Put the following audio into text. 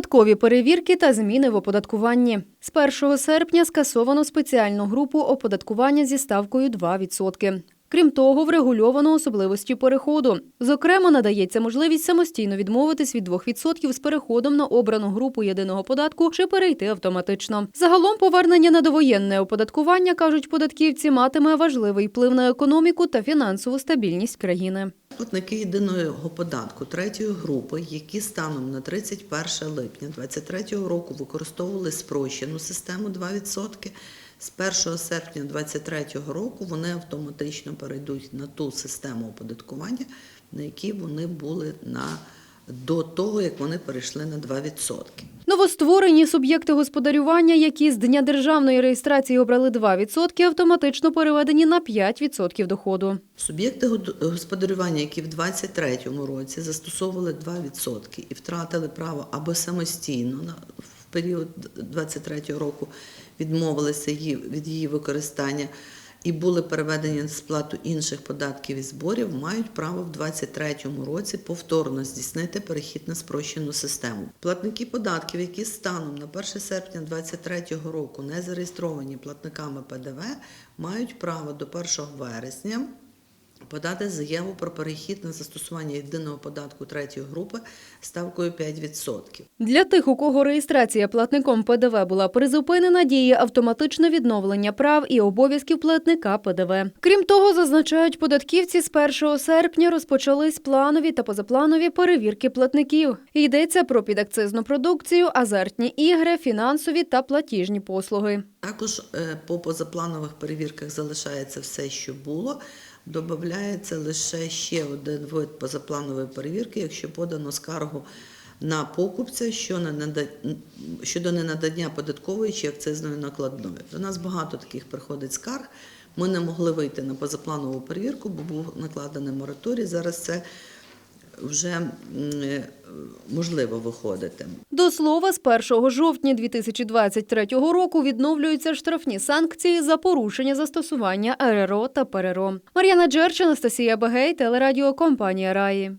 Додаткові перевірки та зміни в оподаткуванні. З 1 серпня скасовано спеціальну групу оподаткування зі ставкою 2%. Крім того, врегульовано особливості переходу. Зокрема, надається можливість самостійно відмовитись від 2% з переходом на обрану групу єдиного податку чи перейти автоматично. Загалом повернення на довоєнне оподаткування, кажуть податківці, матиме важливий вплив на економіку та фінансову стабільність країни. Платники єдиного податку третьої групи, які станом на 31 липня 2023 року використовували спрощену систему 2%, з 1 серпня 2023 року вони автоматично перейдуть на ту систему оподаткування, на якій вони були на, до того, як вони перейшли на 2%. Новостворені суб'єкти господарювання, які з дня державної реєстрації обрали 2%, автоматично переведені на 5% доходу. Суб'єкти господарювання, які в 2023 році застосовували 2% і втратили право або самостійно в період 2023 року відмовилися від її використання і були переведені на сплату інших податків і зборів, мають право в 2023 році повторно здійснити перехід на спрощену систему. Платники податків, які станом на 1 серпня 2023 року не зареєстровані платниками ПДВ, мають право до 1 вересня подати заяву про перехід на застосування єдиного податку третьої групи ставкою 5%. Для тих, у кого реєстрація платником ПДВ була призупинена, діє автоматичне відновлення прав і обов'язків платника ПДВ. Крім того, зазначають податківці, з 1 серпня розпочались планові та позапланові перевірки платників. Йдеться про підакцизну продукцію, азартні ігри, фінансові та платіжні послуги. Також е, по позапланових перевірках залишається все, що було. Додається лише ще один вид позапланової перевірки, якщо подано скаргу на покупця щодо ненадання податкової чи акцизної накладної. До нас багато таких приходить скарг. Ми не могли вийти на позапланову перевірку, бо був накладений мораторій. Зараз це вже е, можливо виходити. До слова, з 1 жовтня 2023 року відновлюються штрафні санкції за порушення застосування РРО та ПРРО. Мар'яна Джерч, Анастасія Багей, телерадіокомпанія Раї.